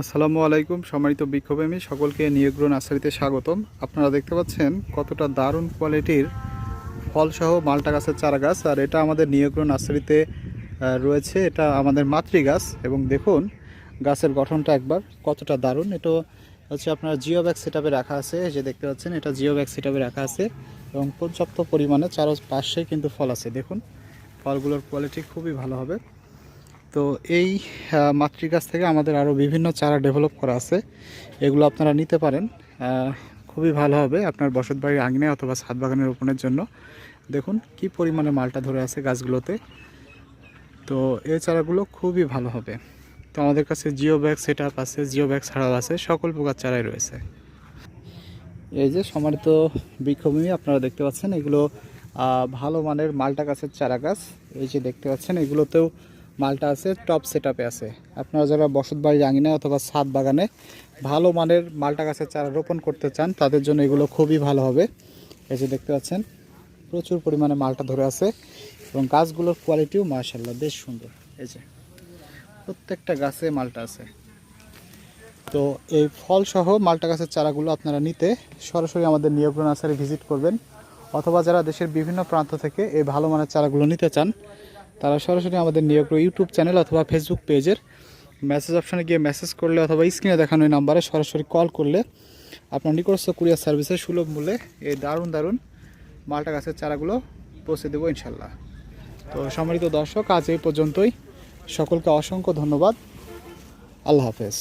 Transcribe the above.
আসসালামু আলাইকুম, সম্মানিত বিক্ষোভেমী সকলকে নিয়োগ্র নার্সারিতে স্বাগতম। আপনারা দেখতে পাচ্ছেন কতটা দারুণ কোয়ালিটির ফলসহ মালটা গাছের চারা গাছ আর এটা আমাদের নিয়োগ্র নার্সারিতে রয়েছে। এটা আমাদের মাতৃ গাছ এবং দেখুন গাছের গঠনটা একবার কতটা দারুণ। এটা হচ্ছে আপনার জিও ব্যাগ সেট রাখা আছে যে দেখতে পাচ্ছেন, এটা জিও ব্যাগ সেট রাখা আছে, এবং পর্যাপ্ত পরিমাণে চারো পাশে কিন্তু ফল আছে। দেখুন, ফলগুলোর কোয়ালিটি খুবই ভালো হবে। তো এই আহ, মাতৃগাছ থেকে আমাদের আরও বিভিন্ন চারা ডেভেলপ করা আছে। এগুলো আপনারা নিতে পারেন। খুবই ভালো হবে আপনার বসত বাড়ির আঙিনায় অথবা ছাদ বাগানের রোপণের জন্য। দেখুন কি পরিমাণে মালটা ধরে আছে গাছগুলোতে। তো এই চারাগুলো খুবই ভালো হবে। তো আমাদের কাছে জিও ব্যাগ সেট আপ আছে জিও ব্যাগ ছাড়াও আছে সকল প্রকার চারাই রয়েছে। এই যে সম্মানিত বৃক্ষভূমি আপনারা দেখতে পাচ্ছেন এগুলো ভালো মানের মালটা গাছের চারা গাছ। এই যে দেখতে পাচ্ছেন এগুলোতেও মালটা আছে টপ সেট আছে। আপনারা যারা বসত আঙিনায় অথবা ছাদ বাগানে ভালো মানের মালটা গাছের চারা রোপণ করতে চান, তাদের জন্য এগুলো খুবই ভালো হবে। এই যে দেখতে পাচ্ছেন, প্রচুর পরিমাণে মালটা ধরে আছে এবং গাছগুলোর কোয়ালিটিও মার্শাল্লাহ বেশ সুন্দর। এই যে, প্রত্যেকটা গাছে মালটা আছে। তো এই ফলসহ মালটা গাছের চারাগুলো আপনারা নিতে সরাসরি আমাদের নিয়োগ নার্সারি ভিজিট করবেন, অথবা যারা দেশের বিভিন্ন প্রান্ত থেকে এই ভালো মানের চারাগুলো নিতে চান তারা সরাসরি আমাদের নিয়োগ ইউটিউব চ্যানেল অথবা ফেসবুক পেজের মেসেজ অপশানে গিয়ে মেসেজ করলে অথবা স্ক্রিনে দেখানো নাম্বারে সরাসরি কল করলে আপনার নিকটস্থ কুরিয়ার সার্ভিসের সুলভ মূল্যে এই দারুণ দারুণ মালটা গাছের চারাগুলো পৌঁছে দেবো ইনশাল্লাহ। তো সম্মানিত দর্শক, আজ এই পর্যন্তই। সকলকে অসংখ্য ধন্যবাদ। আল্লাহ হাফেজ।